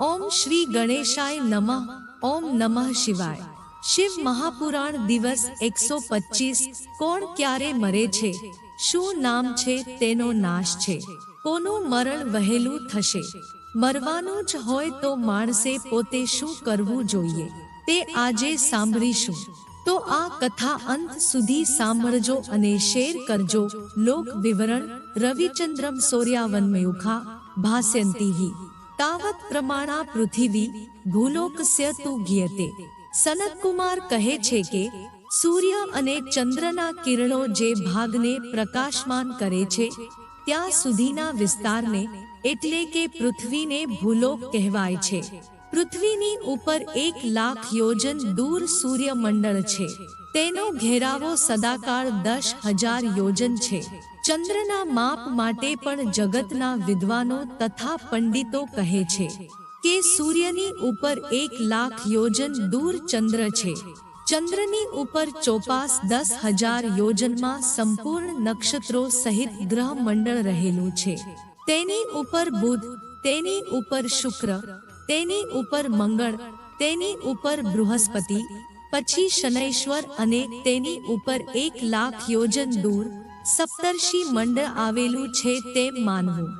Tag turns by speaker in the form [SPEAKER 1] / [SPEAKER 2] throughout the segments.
[SPEAKER 1] ઓમ શ્રી ગણેશાય નમઃ, ઓમ નમઃ શિવાય. શિવ મહાપુરાણ દિવસ એકસો પચીસ, કોણ ક્યારે મરે છે? શું નામ છે? તેનો નાશ છે. કોનું મરણ વહેલું થશે? મરવાનું જ હોય તો માણસે પોતે શું કરવું જોઈએ? તે આજે સાંભળીશું. તો આ કથા અંત સુધી સાંભળજો અને શેર કરજો. લોક વિવરણ રવિચંદ્રમ સોર્યાવન મયુખા ભાસ્યંતી તાવત પ્રમાણા પૃથિવી ભૂલોકસ્ય તુ ગીયતે. સનતકુમાર કહે છે કે, સૂર્ય અને ચંદ્રના કિરણો જે ભાગને પ્રકાશમાન કરે છે, ત્યાં સુધીના વિસ્તારને એટલે કે પૃથ્વીને ભૂલોક કહેવાય છે. પૃથ્વીની ઉપર એક લાખ યોજન દૂર સૂર્યમંડળ છે. તેનો ઘેરાવો સદાકાળ દસ હજાર યોજન છે. ચંદ્રના માપ માટે પણ જગતના વિદ્વાનો તથા પંડિતો કહે છે કે સૂર્યની ઉપર એક લાખ યોજન દૂર ચંદ્ર છે. ચંદ્રની ઉપર ચોપાસ દસ હજાર યોજનમાં સંપૂર્ણ નક્ષત્રો સહિત ગ્રહ મંડળ રહેલું છે. તેની ઉપર બુધ, તેની ઉપર શુક્ર, તેની ઉપર મંગળ, તેની ઉપર બૃહસ્પતિ, પછી શનૈશ્વર અને તેની ઉપર એક લાખ યોજન દૂર સપ્તર્ષિ મંડળ આવેલું છે તેમ માનવું.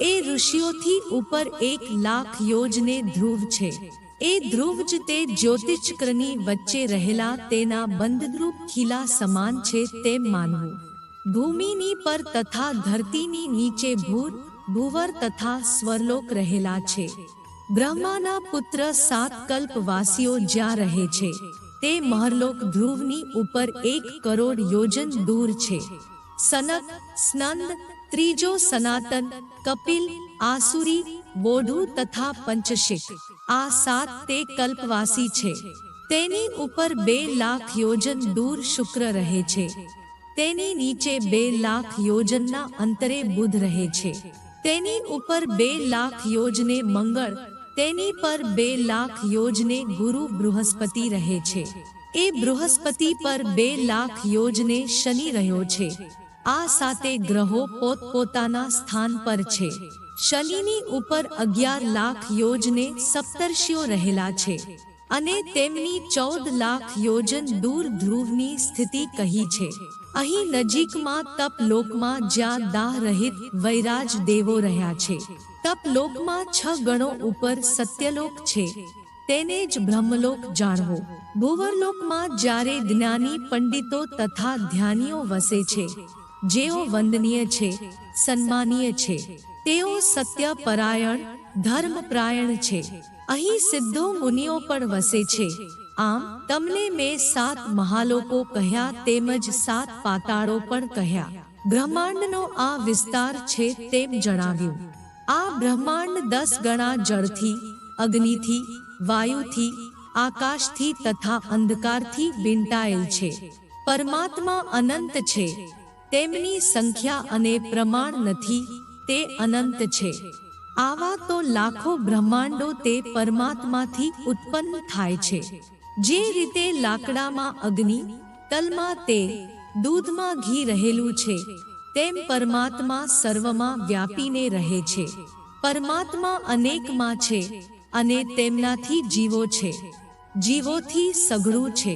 [SPEAKER 1] એ ઋષિઓથી ઉપર એક લાખ યોજને ધ્રુવ છે. એ ધ્રુવ જ તે જ્યોતિષ્કરની વચ્ચે રહેલા તેના બંધદ્રુપ ખીલા સમાન છે તેમ માનવું. ભૂમિની પર તથા ધરતીની નીચે ભૂર, ભૂવર તથા સ્વરલોક રહેલા છે. બ્રહ્માના પુત્ર સાત કલ્પવાસીઓ જ્યાં રહે છે. તે મહરલોક ધ્રુવની ઉપર એક કરોડ યોજન દૂર છે. સનક સ્નંદ ત્રીજો સનાતન કપિલ આસુરી બોઢુ તથા પંચશિક આ સાત તે કલ્પવાસી છે તેની ઉપર બે લાખ યોજન દૂર શુક્ર રહે છે। તેની નીચે બે લાખ યોજનના અંતરે બુધ રહે છે। તેની ઉપર બે લાખ યોજને મંગળ, તેની પર બે લાખ યોજને ગુરુ બૃહસ્પતિ રહે છે। એ બૃહસ્પતિ પર બે લાખ યોજને શનિ રહ્યો છે। આ સાતે ગ્રહો પોતપોતાના સ્થાન પર છે. શનિની ઉપર અગિયાર લાખ યોજને સપ્તર્ષિઓ રહેલા છે અને તેમની ચૌદ લાખ યોજન દૂર ધ્રુવની સ્થિતિ કહી છે. અહીં નજીકમાં તપલોકમાં જ્યાં દાહ રહિત વૈરાજ દેવો રહ્યા છે. તપલોકમાં છ ગણો ઉપર સત્યલોક છે. તેને જ બ્રહ્મલોક જાણવો. ભુવરલોકમાં જ્યારે જ્ઞાની પંડિતો તથા ધ્યાનીઓ વસે છે જેઓ વંદનીય છે સન્માનીય છે તેઓ સત્ય પરાયણ ધર્મપ્રાયણ છે. અહીં સિદ્ધો મુનિઓ પણ વસે છે. આમ તમને મેં સાત મહાલોકો કહ્યા તેમજ સાત પાતાળો પણ કહ્યા. બ્રહ્માંડનો આ વિસ્તાર છે તેમ જણાવ્યું. આ બ્રહ્માંડ દસ ગણા જળથી અગ્નિથી વાયુથી આકાશથી તથા અંધકારથી વીંટાયેલ છે. પરમાત્મા અનંત છે. તેમની સંખ્યા અને પ્રમાણ નથી, તે અનંત છે. આવા તો લાખો બ્રહ્માંડો તે પરમાત્માથી ઉત્પન્ન થાય છે. જે રીતે લાકડામાં અગ્નિ, તલમાં તે, દૂધમાં ઘી રહેલું છે, તેમ પરમાત્મા સર્વમાં વ્યાપીને રહે છે. પરમાત્મા અનેકમાં છે અને તેમનાથી જીવો છે. જીવોથી સઘળું છે.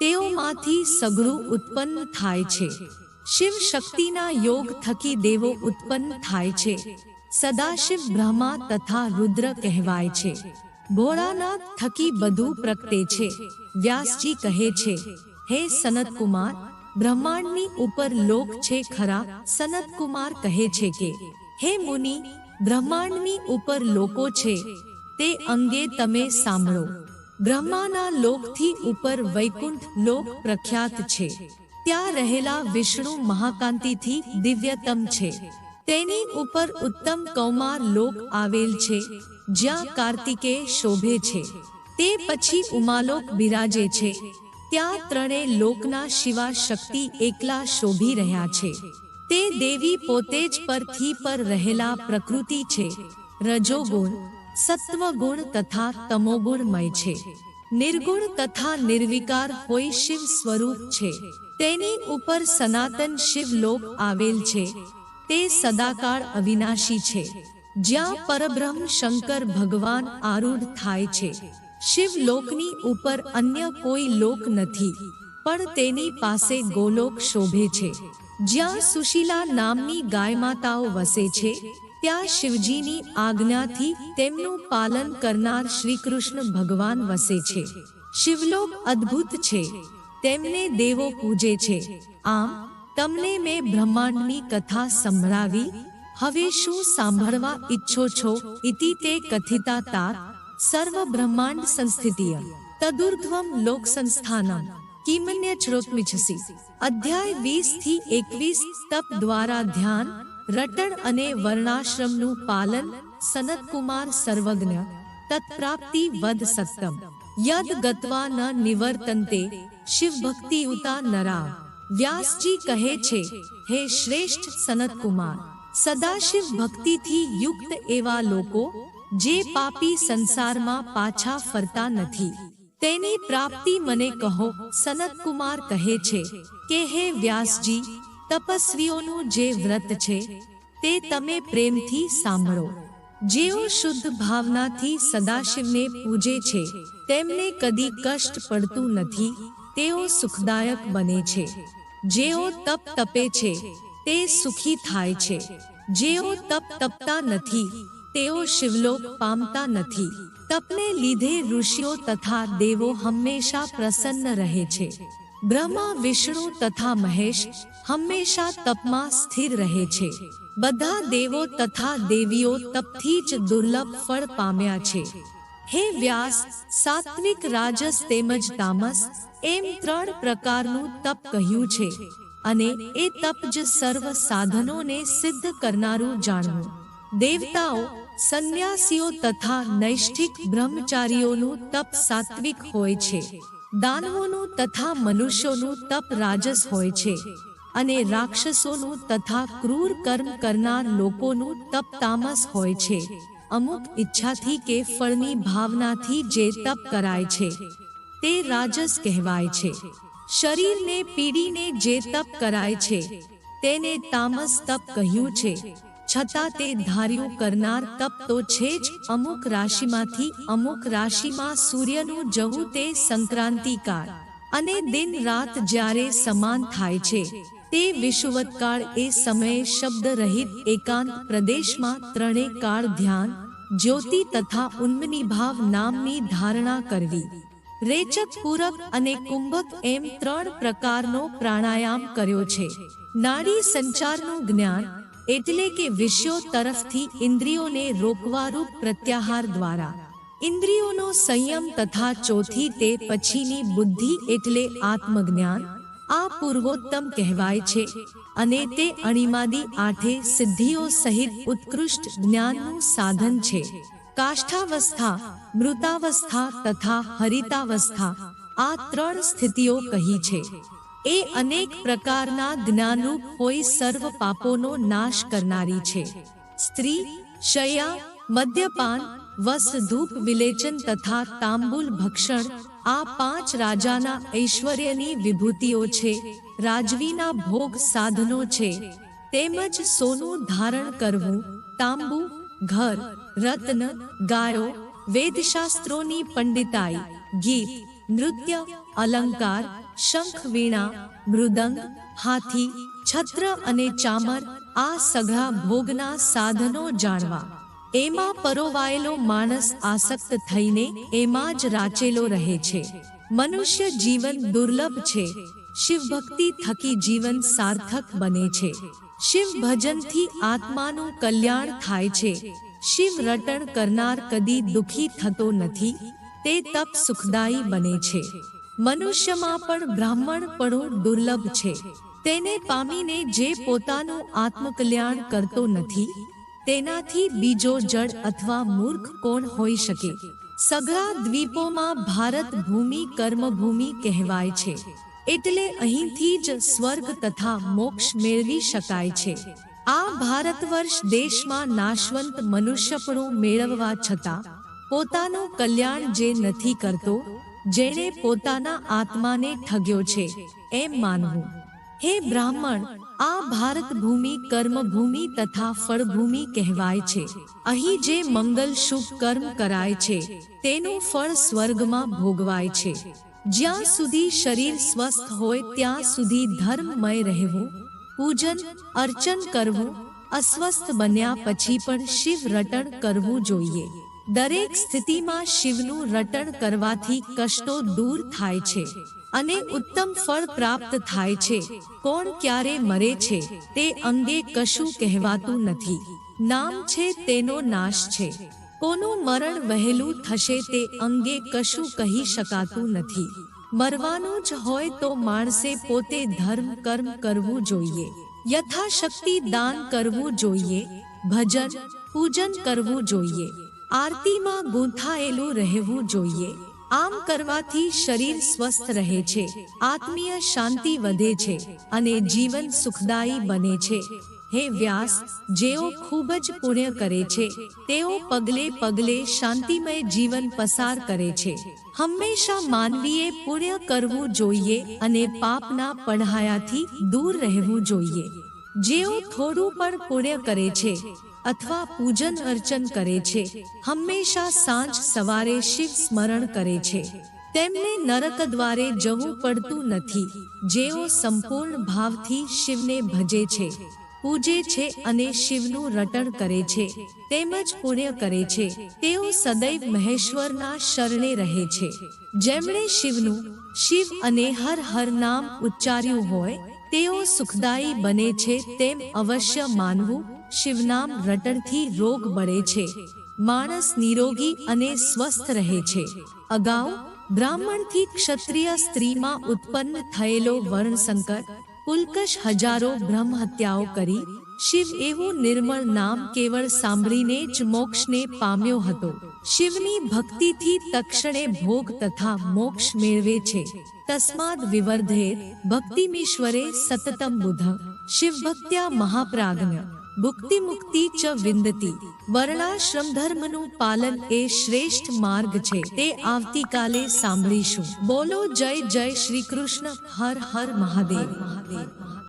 [SPEAKER 1] તેઓમાંથી સઘળું ઉત્પન્ન થાય છે. શિવ શક્તિના યોગ થકી દેવો ઉત્પન્ન થાય છે. સદાશિવ બ્રહ્મા તથા રુદ્ર કહેવાય છે. ભોળાનાથ થકી બધું પ્રગટે છે. વ્યાસજી કહે છે, હે સનતકુમાર, બ્રહ્માંડની ઉપર લોક છે ખરા. સનતકુમાર કહે છે કે, હે મુનિ, બ્રહ્માંડની ઉપર લોકો છે. તે અંગે તમે સાંભળો. બ્રહ્માના લોકથી ઉપર વૈકુંઠ લોક પ્રખ્યાત છે. ત્યાં રહેલા વિષ્ણુ મહાકાંતિથી દિવ્યતમ છે. તેની ઉપર ઉત્તમ કૌમાર લોક આવેલ છે, જ્યાં કાર્તિકે શોભે છે. તે પછી ઉમાલોક બિરાજે છે. ત્યાં ત્રણે લોકના શિવા શક્તિ એકલા શોભી રહ્યા છે. તે દેવી પોતે જ પરથી પર રહેલા પ્રકૃતિ છે. રજોગુણ, સત્વગુણ તથા તમોગુણમય છે. નિર્ગુણ તથા નિર્વિકાર હોય શિવ સ્વરૂપ છે. તેની ઉપર સનાતન શિવલોક આવેલ છે. તે સદાકાળ અવિનાશી છે. જ્યાં પરબ્રહ્મ શંકર ભગવાન આરૂઢ થાય છે. શિવલોકની ઉપર અન્ય કોઈ લોક નથી, પણ તેની પાસે ગોલોક શોભે છે. જ્યાં સુશીલા નામની ગાયમાતાઓ વસે છે, ત્યાં શિવજીની આજ્ઞાથી તેમનું પાલન કરનાર શ્રી કૃષ્ણ ભગવાન વસે છે. શિવલોક અદ્ભુત છે. તેમને દેવો પૂજે છે. આમ, તમને મેં બ્રહ્માંડની કથા સંભળાવી. હવે શું સાંભળવા ઈચ્છો છો? ઇતિ તે કથિતા તાર સર્વ બ્રહ્માંડ સંસ્થિતિય. તદુર્ધ્વમ લોક સંસ્થાનમ. કિમન્ય શ્રોતમિચ્છસી. અધ્યાય વીસથી એકવીસ તપ દ્વારા ધ્યાન, રટણ અને વર્ણાશ્રમનું પાલન, સનતકુમાર સર્વજ્ઞ. તત્પ્રાપ્તિ વદ સત્તમ યદ ગત્વા ન નિવર્તન્તે શિવ ભક્તિ ઉતા નરા. વ્યાસજી કહે છે, હે શ્રેષ્ઠ સનતકુમાર, સદાશિવ ભક્તિથી યુક્ત એવા લોકો, જે પાપી સંસારમાં પાછા ફરતા નથી. તેની પ્રાપ્તિ મને કહો. સનતકુમાર કહે છે, કે હે વ્યાસજી, તપસ્વીઓનું જે વ્રત છે, તે તમે પ્રેમથી સાંભળો. જેઓ શુદ્ધ ભાવનાથી સદાશિવને પૂજે છે, તેમને કદી કષ્ટ પડતું નથી. તેઓ સુખદાયક બને છે. જેઓ તપ તપે છે, તે સુખી થાય છે. જેઓ તપ તપતા નથી, તેઓ શિવલોક પામતા નથી. તપને લીધે ઋષિઓ તથા દેવો હંમેશા પ્રસન્ન રહે છે. બ્રહ્મા, વિષ્ણુ તથા મહેશ હંમેશા તપમાં સ્થિર રહે છે. બધા દેવો તથા દેવીઓ તપથી જ દુર્લભ ફળ પામ્યા છે. હે વ્યાસ, સાત્વિક રાજસ તેમજ તામસ, એમ ત્રણ પ્રકારનું તપ કહ્યું છે અને એ તપ જ સર્વ સાધનોને સિદ્ધ કરનારું જાણવું. દેવતાઓ, સંન્યાસીઓ તથા નૈષ્ઠિક બ્રહ્મચારીઓનું તપ સાત્વિક હોય છે. દાનવોનું તથા મનુષ્યોનું તપ રાજસ હોય છે અને રાક્ષસોનું તથા ક્રૂર કર્મ કરનાર લોકોનું તપ તામસ હોય છે. અમુક ઈચ્છાથી કે ફળની ભાવનાથી જે તપ કરાય છે તે રાજસ કહેવાય છે. શરીરને પીડીને જે તપ કરાય છે તેને તામસ તપ કહ્યું છે. છતાં તે ધાર્યું કરનાર તપ તો છે જ અમુક રાશિમાંથી અમુક રાશિમાં સૂર્યનું જવું તે સંક્રાંતિકાળ અને દિન રાત જ્યારે સમાન થાય છે તે વિષુવતકાળ એ સમયે શબ્દ રહિત એકાંત પ્રદેશમાં ત્રણે કાળ ધ્યાન જ્યોતિ તથા ઉન્મની ભાવ નામની ધારણા કરવી. રેચક, પૂરક અને કુંભક એમ ત્રણ પ્રકારનો પ્રાણાયામ કર્યો છે. નાડી સંચારનું જ્ઞાન એટલે કે વિષયો તરફથી ઇન્દ્રિયોને રોકવારૂપ પ્રત્યાહાર દ્વારા. ઇન્દ્રિયોનો સંયમ તથા ચોથી તે પછીની બુદ્ધિ એટલે આત્મજ્ઞાન આ પૂર્વોત્તમ કહેવાય છે અને તે અણિમાદી આઠે સિદ્ધિઓ સહિત ઉત્કૃષ્ટ જ્ઞાનનું સાધન છે. કાષ્ઠાવસ્થા, મૃતાવસ્થા તથા હરિતાવસ્થા આ ત્રણ સ્થિતિઓ કહી છે. એ અનેક પ્રકારના જ્ઞાનરૂપ હોય સર્વ પાપોનો નાશ કરનારી છે. સ્ત્રી, શયા, મદ્યપાન વસ્ત્ર ધૂપ વિલેચન તથા તાંબુલ ભક્ષણ આ પાંચ રાજાના ઐશ્વર્યની વિભૂતિઓ છે, રાજવીના ભોગ સાધનો છે. તેમજ સોનું ધારણ કરવું, તાંબુ, ઘર, રત્ન, ગાયો, વેદશાસ્ત્રોની પંડિતાઈ, ગીત, નૃત્ય, અલંકાર શંખ વીણા મૃદંગ, હાથી, છત્ર અને ચામર આ સઘળા ભોગના સાધનો જાણવા. એમાં પરોવાયેલો માણસ આસક્ત થઈને એમાં જ રાચેલો રહે છે. મનુષ્ય જીવન દુર્લભ છે. શિવ ભક્તિ થકી જીવન સાર્થક બને છે. શિવ ભજનથી આત્માનું કલ્યાણ થાય છે. શિવ રટણ કરનાર કદી દુખી થતો નથી. તે તપ સુખદાયી બને છે. મનુષ્યમાં પણ બ્રાહ્મણપણું દુર્લભ છે. તેને પામીને જે પોતાનું આત્મકલ્યાણ કરતો નથી તેનાથી બીજો જડ અથવા મૂર્ખ કોણ હોઈ શકે? સઘળા દ્વીપોમાં ભારત ભૂમિ કર્મભૂમિ કહેવાય છે. એટલે અહીંથી જ સ્વર્ગ તથા મોક્ષ મેળવી શકાય છે. આ ભારત વર્ષ દેશમાં નાશવંત મનુષ્યપણું મેળવવા છતાં, પોતાનું કલ્યાણ જે નથી કરતો, જેણે પોતાના આત્માને ઠગ્યો છે, એમ માનવું. હે બ્રાહ્મણ આ ભારત ભૂમિ કર્મભૂમિ તથા ફળભૂમિ કહેવાય છે. અહીં જે મંગલ શુભ કર્મ કરાય છે, તેનું ફળ સ્વર્ગમાં ભોગવાય છે. જ્યાં સુધી શરીર સ્વસ્થ હોય, ત્યાં સુધી ધર્મમય રહેવું, પૂજન, અર્ચન કરવું, અસ્વસ્થ બન્યા પછી પણ શિવ રટણ કરવું જોઈએ. દરેક સ્થિતિમાં શિવનું રટણ કરવાથી કષ્ટો દૂર થાય છે અને ઉત્તમ ફળ પ્રાપ્ત થાય છે. કોણ ક્યારે મરે છે તે અંગે કશું કહેવાતું નથી. નામ છે તેનો નાશ છે. કોનું મરણ વહેલું થશે તે અંગે કશું કહી શકાતું નથી. મરવાનું જ હોય તો માણસે પોતે ધર્મ કર્મ કરવું જોઈએ. યથાશક્તિ દાન કરવું જોઈએ. ભજન, પૂજન કરવું જોઈએ. આરતીમાં ગૂંથાયેલું રહેવું જોઈએ. આમ કરવાથી શરીર સ્વસ્થ રહે છે, આત્મીય શાંતિ વધે છે અને જીવન સુખદાયી બને છે. હે વ્યાસ, જેઓ ખૂબ જ પુણ્ય કરે છે, તેઓ પગલે પગલે શાંતિમય જીવન પસાર કરે છે. હંમેશા માનવીએ પુણ્ય કરવું જોઈએ અને પાપના પડહાયાથી દૂર રહેવું જોઈએ. જેઓ થોડું પણ પુણ્ય કરે છે અથવા પૂજન અર્ચન કરે છે. હંમેશા સાંજ સવારે શિવ સ્મરણ કરે છે. તેમને નરક દ્વારે જવું પડતું નથી. જેઓ સંપૂર્ણ ભાવથી શિવને ભજે છે. પૂજે છે અને શિવનું રટણ કરે છે. તેમજ પુણ્ય કરે છે. તેઓ સદૈવ મહેશ્વરના શરણે રહે છે. જેમણે શિવનું, શિવ અને હર હર નામ ઉચ્ચાર્યું હોય તેઓ સુખદાયી બને છે તેમ અવશ્ય માનવું શિવનામ રટણથી રોગ બળે છે. માણસ નિરોગી અને સ્વસ્થ રહે છે. અગાઉ બ્રાહ્મણથી ક્ષત્રિય સ્ત્રીમાં ઉત્પન્ન થયેલો વર્ણસંકર ઉલ્કશ હજારો બ્રહ્મ હત્યાઓ કરી, શિવ એવું નિર્મળ નામ કેવળ સાંભળીને જ મોક્ષને પામ્યો હતો. શિવની ભક્તિથી તક્ષણે ભોગ તથા મોક્ષ મેળવે છે. તસ્માદ વિવર્ધે ભક્તિમીશ્વરે સતતમ બુધ. શિવ ભક્ત્યા મહાપ્રાજ્ઞ. ભુક્તિ મુક્તિ ચ વિંદતી. વર્ણાશ્રમ ધર્મનું પાલન એ શ્રેષ્ઠ માર્ગ છે. તે આવતીકાલે સાંભળીશું. બોલો જય જય શ્રી કૃષ્ણ. હર હર મહાદેવ મહાદેવ.